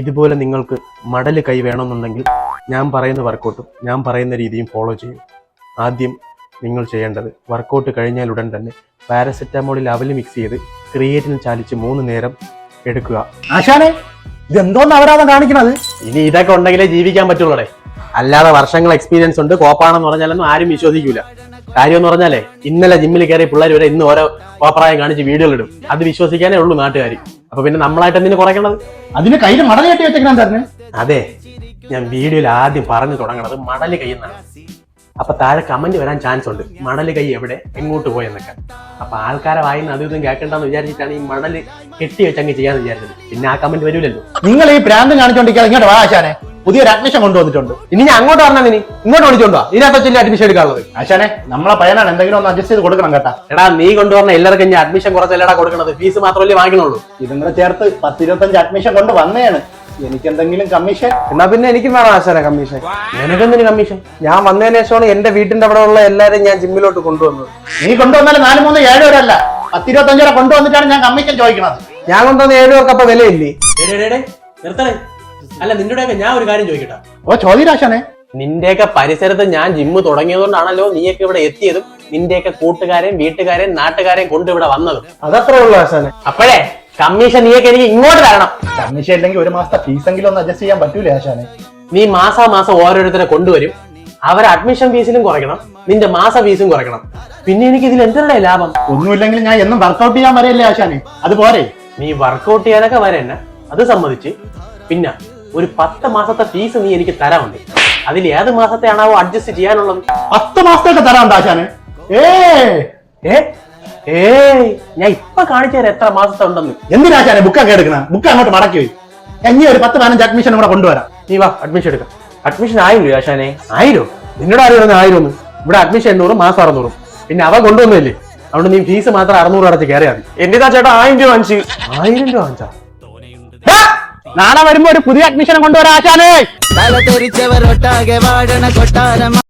ഇതുപോലെ നിങ്ങൾക്ക് മടൽ കൈ വേണമെന്നുണ്ടെങ്കിൽ ഞാൻ പറയുന്ന വർക്കൗട്ടും ഞാൻ പറയുന്ന രീതിയും ഫോളോ ചെയ്യും. ആദ്യം നിങ്ങൾ ചെയ്യേണ്ടത് വർക്കൗട്ട് കഴിഞ്ഞാൽ ഉടൻ തന്നെ പാരസെറ്റാമോളിൽ അവൽ മിക്സ് ചെയ്ത് ക്രിയേറ്റിന് ചാലിച്ച് മൂന്ന് നേരം എടുക്കുക. ആശാനെ ഇതെന്തോന്ന് കാണിക്കണത്? ഇനി ഇതൊക്കെ ഉണ്ടെങ്കിലേ ജീവിക്കാൻ പറ്റുള്ളൂ അല്ലാതെ വർഷങ്ങൾ എക്സ്പീരിയൻസ് ഉണ്ട് കോപ്പാണെന്ന് പറഞ്ഞാലൊന്നും ആരും വിശ്വസിക്കൂല. കാര്യം എന്ന് പറഞ്ഞാലേ ഇന്നലെ ജിമ്മിൽ കയറി പിള്ളേർ വരെ ഇന്ന് ഓരോ കോപ്പറായം കാണിച്ച് വീഡിയോകൾ ഇടും. അത് വിശ്വസിക്കാനേ ഉള്ളൂ നാട്ടുകാർ അപ്പൊ പിന്നെ നമ്മളായിട്ട് എന്തിനു കുറയ്ക്കണത്? അതിന് കയ്യിൽ മടൽ കെട്ടി വെച്ചേക്കണം തന്നെ അതെ. ഞാൻ വീഡിയോയിൽ ആദ്യം പറഞ്ഞു തുടങ്ങണത് മടൽ കൈ എന്നാണ്. അപ്പൊ താഴെ കമന്റ് വരാൻ ചാൻസ് ഉണ്ട്. മടൽ കൈ എവിടെ? എങ്ങോട്ട് പോയെന്നൊക്കെ. അപ്പൊ ആൾക്കാരെ വായിന്ന് അതും ഇതും കേൾക്കണ്ടെന്ന് വിചാരിച്ചിട്ടാണ് ഈ മടൽ കെട്ടി വെച്ചങ്ങ് ചെയ്യാന്ന് വിചാരിച്ചത്. പിന്നെ ആ കമന്റ് വരൂലല്ലോ. നിങ്ങൾ ഈ പ്രാന്തം കാണിച്ചോണ്ടിരിക്കാതെ ഇങ്ങോട്ട് വാ ആശാനെ. പുതിയൊരു അഡ്മിഷൻ കൊണ്ടുവന്നിട്ടുണ്ട്. ഇനി ഞാൻ അങ്ങോട്ട് പറഞ്ഞാൽ ഇനി ഇങ്ങോട്ട് വിളിച്ചോണ്ടോ ഇതിനകത്ത് അഡ്മിഷൻ എടുക്കാനുള്ളത്. ആശാനെ നമ്മളെ പയ്യനാണ്. എന്തെങ്കിലും ഒന്ന് അഡ്ജസ്റ്റ് ചെയ്ത് കൊടുക്കണം കേട്ടാ. എടാ നീ കൊണ്ടുവന്ന എല്ലാവർക്കും ഞാൻ അഡ്മിഷൻ കുറച്ചല്ലടാ കൊടുക്കണത്? ഫീസ് മാത്രമല്ലേ വാങ്ങിക്കണുള്ളൂ. ഇതും കൂടെ ചേർത്ത് പത്തിരുപത്തഞ്ച് അഡ്മിഷൻ കൊണ്ട് വന്നതാണ്. എനിക്ക് എന്തെങ്കിലും കമ്മീഷൻ എന്നാ പിന്നെ എനിക്കും വേണം ആശാന കമ്മീഷൻ നിനക്കെന്തിന് കമ്മീഷൻ ഞാൻ വന്നതിന് ശേഷമാണ് എന്റെ വീട്ടിന്റെ അവിടെ ഉള്ള എല്ലാരെയും ഞാൻ ജിമ്മിലോട്ട് കൊണ്ടുവന്നത്. നീ കൊണ്ടുവന്നാലും നാല് മൂന്ന് ഏഴ് വരല്ല പത്തിരുപത്തഞ്ച് വരെ കൊണ്ടുവന്നിട്ടാണ് ഞാൻ കമ്മീഷൻ ചോദിക്കണത്. ഞാൻ കൊണ്ടുവന്ന ഏഴ് പേർക്ക് അപ്പൊ വിലയില്ലേ? നിർത്തണേ. അല്ല നിന്റെ ഞാൻ ഒരു കാര്യം ചോദിക്കട്ടെ. ഓ ചോദ്യരാശാനെ നിന്റെയൊക്കെ പരിസരത്ത് ഞാൻ ജിമ്മ് തുടങ്ങിയതുകൊണ്ടാണല്ലോ നീയൊക്കെ ഇവിടെ എത്തിയതും നിന്റെയൊക്കെ കൂട്ടുകാരെയും വീട്ടുകാരെയും നാട്ടുകാരെയും കൊണ്ട് ഇവിടെ വന്നതും. അതത്രേ ഉള്ളൂ ആശാനെ. അപ്പോഴേ കമ്മീഷൻ നീയൊക്കെ എനിക്ക് ഇങ്ങോട്ട് തരണം. കമ്മീഷൻ ഇല്ലെങ്കിൽ ഒരു മാസത്തെ ഫീസ് എങ്കിലും ഒന്ന് അഡ്ജസ്റ്റ് ചെയ്യാൻ പറ്റൂലേ ആശാനെ? നീ മാസാ മാസം ഓരോരുത്തരെ കൊണ്ടുവരും. അവർ അഡ്മിഷൻ ഫീസിലും കുറയ്ക്കണം. നിന്റെ മാസ ഫീസും കുറയ്ക്കണം. പിന്നെ എനിക്ക് ഇതിൽ എന്തിനാ ലാഭം? ഒന്നുമില്ലെങ്കിൽ ഞാൻ എന്നും വർക്കൗട്ട് ചെയ്യാൻ വരെയല്ലേ ആശാനെ? അത് പോരെ. നീ വർക്കൗട്ട് ചെയ്യാനൊക്കെ വരെ അത് സമ്മതിച്ച് പിന്നെ ഒരു പത്ത് മാസത്തെ ഫീസ് നീ എനിക്ക് തരാറുണ്ട് അതിൽ ഏത് മാസത്തെയാണാവോ അഡ്ജസ്റ്റ് ചെയ്യാനുള്ളത്? പത്ത് മാസത്തേക്ക് തരാം ആശാനെ ഏ? ഞാൻ ഇപ്പൊ കാണിച്ചു തരാം എത്ര മാസത്തെ ഉണ്ടെന്ന് എന്തിനാശാനെ ബുക്കൊക്കെ എടുക്കണം? ബുക്ക് അങ്ങോട്ട് മടക്കി പോയി ഇനി ഒരു പത്ത് പതിനഞ്ച് അഡ്മിഷൻ ഇവിടെ കൊണ്ടുവരാം. നീ വാ അഡ്മിഷൻ എടുക്കാം. അഡ്മിഷൻ ആയില്ലേ ആശാനെ ആയിരോ? നിന്നോട് ആരും ആയിരം ഒന്ന് ഇവിടെ അഡ്മിഷൻ എണ്ണൂറ് മാസം അറുന്നൂറും. പിന്നെ അവ കൊണ്ടുവന്നില്ലേ? അതുകൊണ്ട് നീ ഫീസ് മാത്രം അറുന്നൂറ് അടച്ച് കയറിയാൽ മതി. എന്റേതാ ചേട്ടാ ആയിരം രൂപ വാങ്ങിച്ചു. ആയിരം രൂപ വാങ്ങിച്ചാ? നാളെ വരുമ്പോ ഒരു പുതിയ അഡ്മിഷൻ കൊണ്ടുവരാം ആശാനേ. തല തെറിച്ചവരൊട്ടാകെ വാഴണ കൊട്ടാരം.